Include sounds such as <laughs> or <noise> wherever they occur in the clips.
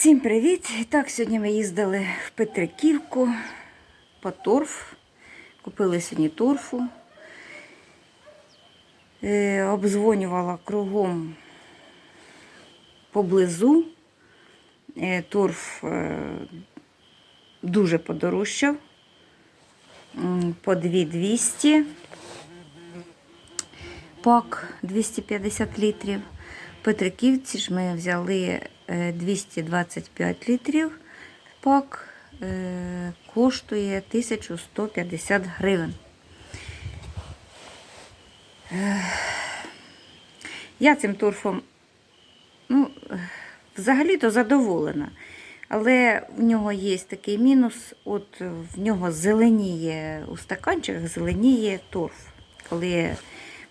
Всім привіт! І так, сьогодні ми їздили в Петриківку по торф. Купили сьогодні торфу. Е, обдзвонювала кругом поблизу. Е, торф е, дуже подорожчав. По 2200 пак 250 літрів. Петриківці ж ми взяли 225 літрів пак, е, коштує 1150 гривень. Е, Я цим торфом ну, е, взагалі-то задоволена. Але в нього є такий мінус, от в нього зеленіє у стаканчиках, зеленіє торф. Коли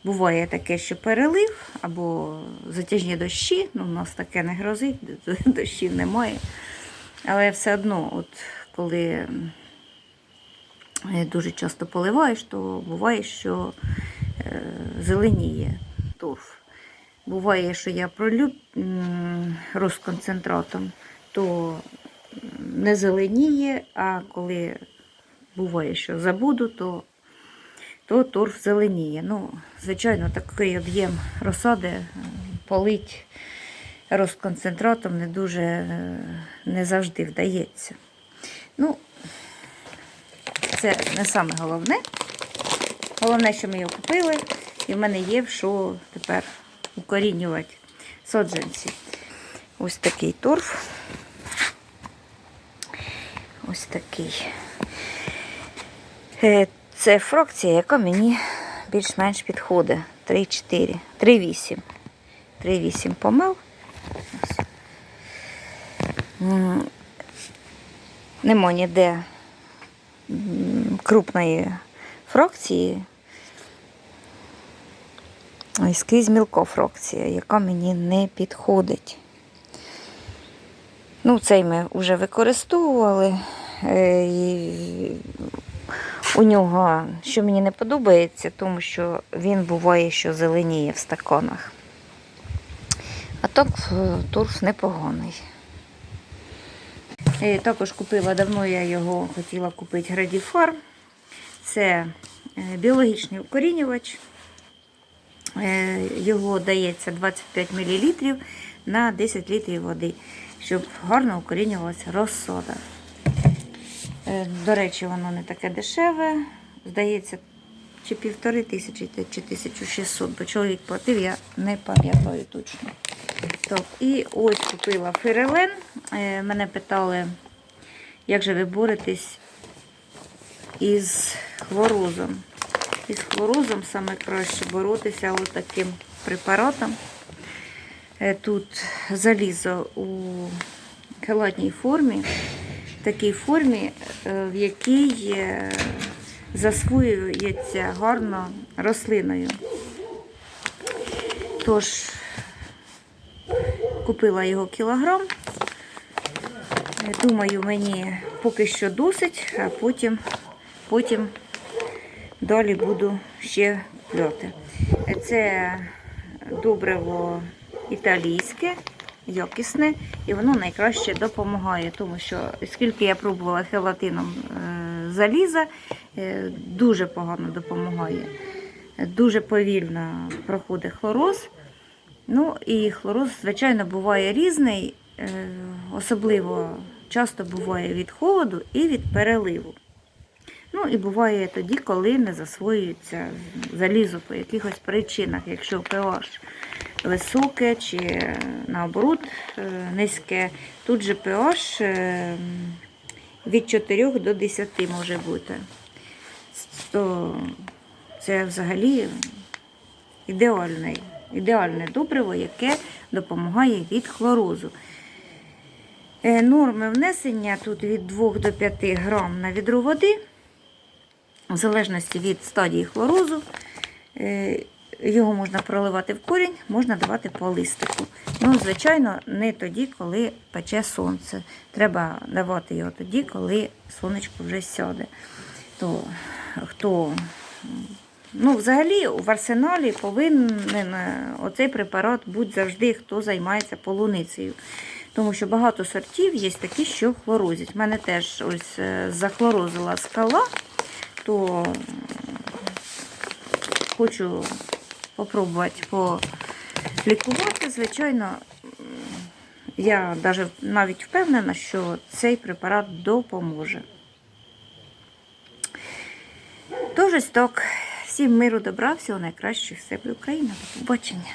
буває таке, що перелив або затяжні дощі, ну, у нас таке не грозить, <laughs> дощів немає. Але все одно, от коли е, дуже часто поливаєш, то буває, що е, зеленіє торф. Буває, що я пролю розконцентратом, то не зеленіє, а коли буває, що забуду, то, то торф зеленіє. Ну, звичайно, такий об'єм розсади е, полить розконцентратом не дуже е, не завжди вдається. Ну, це не саме головне. Головне, що ми його купили, і в мене є що тепер укорінювати саджанці. Ось такий торф. Ось такий. Це фракція, яка мені більш-менш підходить. 3-4, 3-8. 3-8 помил. Ось. Нема ніде крупної фракції. І скрізь мілка фракція, яка мені не підходить. Ну, цей ми вже використовували. Е, У нього, що мені не подобається, тому що він буває, що зеленіє в стаканах. А так е, торф непоганий. Е, Також купила давно я його хотіла купити Градіфарм. Це е, біологічний укорінювач. Його дається 25 мл на 10 літрів води, щоб гарно укорінювалася розсода. Е, До речі, воно не таке дешеве. Здається, чи півтори тисячі, чи 1600, бо чоловік платив, я не пам'ятаю точно. Так, і ось купила ферелен. Е, Мене питали, як же ви боретесь із хворозом. Із хворозом саме краще боротися ось таким препаратом. Е, Тут залізо у хелатній формі, такій формі, е, в якій е, засвоюється гарно рослиною. Тож, купила його кілограм. Думаю, мені поки що досить, а потім, потім далі буду ще. Е, Це добриво італійське, якісне, і воно найкраще допомагає, тому що скільки я пробувала хелатином е, заліза, е, дуже погано допомагає. Дуже повільно проходить хлороз. Ну і хлороз, звичайно, буває різний, е, особливо часто буває від холоду і від переливу. Ну і буває тоді, коли не засвоюється залізо по якихось причинах, якщо pH високе чи е, наоборот е, низьке. Тут же pH е, від 4 до 10 може бути. То це взагалі ідеальне, ідеальне добриво, яке допомагає від хлорозу. Норми внесення тут від 2 до 5 грам на відро води, в залежності від стадії хлорозу. Його можна проливати в корінь, можна давати по листику. Ну, звичайно, не тоді, коли пече сонце. Треба давати його тоді, коли сонечко вже сяде. То хто Ну, взагалі, в арсеналі повинен е, оцей препарат бути завжди, хто займається полуницею. Тому що багато сортів є такі, що хлорозять. У мене теж ось е, захлорозила скала, то хочу попробувати полікувати. Звичайно, я навіть впевнена, що цей препарат допоможе. Тож ось так. Всім миру добра, всього найкращого, все буде Україна. До побачення.